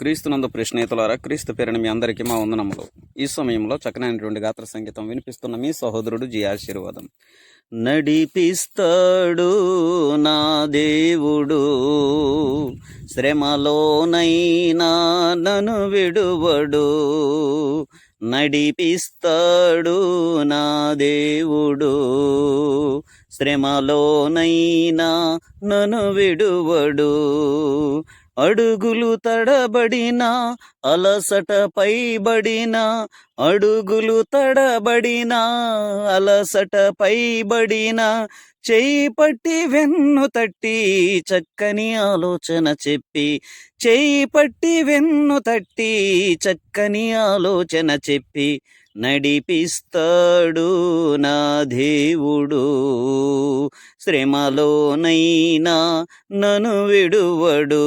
క్రీస్తునందు ప్రశ్నేతులారా క్రీస్తు పేరుని మీ అందరికీ మా వందనములు. ఈ సమయంలో చక్కనైనటువంటి గాత్ర సంగీతం వినిపిస్తున్న మీ సహోదరుడు జి ఆశీర్వాదం. నడిపిస్తాడు నా దేవుడు శ్రమలోనైనా నను విడువడు. నడిపిస్తాడు నా దేవుడు శ్రమలోనైనా నను విడువడు. అడుగులు తడబడిన అలసట పైబడిన అడుగులు తడబడిన అలసట పైబడిన చేయి పట్టి వెన్ను తట్టి చక్కని ఆలోచన చెప్పి చేయి పట్టి వెన్ను తట్టి చక్కని ఆలోచన చెప్పి నడిపిస్తాడు నా దేవుడు. శ్రమలోనైనా నను విడువడు.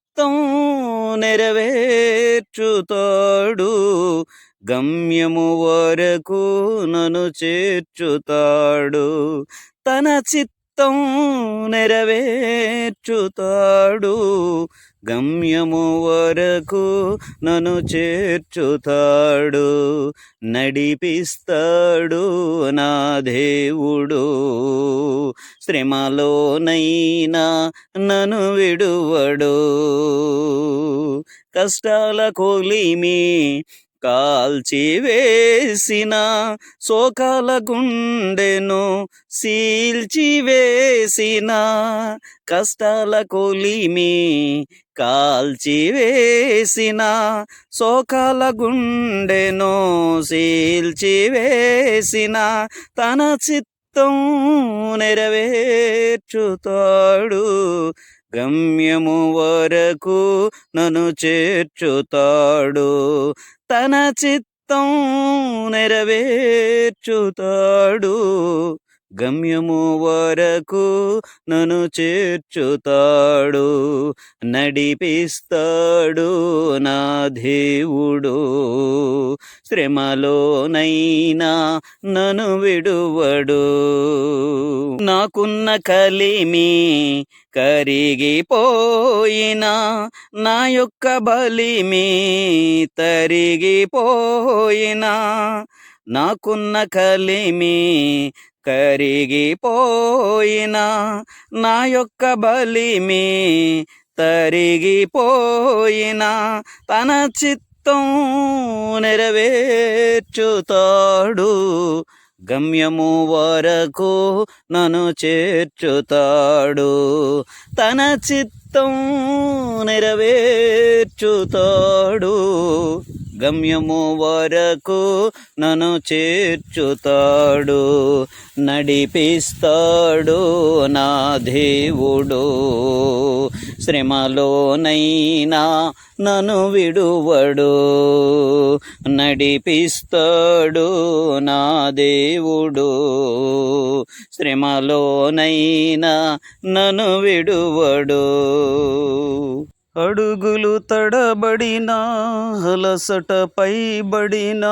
నెరవేర్చుతాడు. గమ్యము వరకు నన్ను చేర్చుతాడు. తన చిత్త నెరవేర్చుతాడు. గమ్యము వరకు నన్ను చేర్చుతాడు. నడిపిస్తాడు నా దేవుడు. శ్రమలోనైనా నన్ను విడువడు. కష్టాల కొలిమి కాల్చివేసిన శోకాల గుండెను సీల్చివేసిన కష్టాల కొలిమి కాల్చివేసిన శోకాల గుండెను సీల్చివేసిన తన చిత్తం నెరవేర్చుతాడు. గమ్యము వరకు నన్ను చేర్చుతాడు. తన చిత్తం నెరవేర్చుతాడు. గమ్యము వరకు నన్ను చేర్చుతాడు నడిపిస్తాడు నా దేవుడు. శ్రమలోనైనా నన్ను విడువడు. నాకున్న కలిమి కరిగిపోయినా నా యొక్క బలిమి తరిగిపోయినా నాకున్న కలిమి కరిగిపోయినా నా యొక్క బలిమి తరిగిపోయినా తన చిత్తం నెరవేర్చుతాడు. గమ్యము వరకు నన్ను చేర్చుతాడు. తన చిత్తం నెరవేర్చుతాడు. గమ్యము వరకు నన్ను చేర్చుతాడు నడిపిస్తాడు నా దేవుడు. శ్రమలోనైనా నన్ను విడువడు నడిపిస్తాడు నా దేవుడు. శ్రమలోనైనా నన్ను విడువడు. అడుగులు తడబడిన అలసట పైబడినా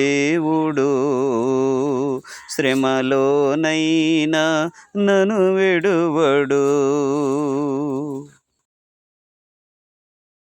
దేవుడు శ్రమలోనైనా నను విడువడు.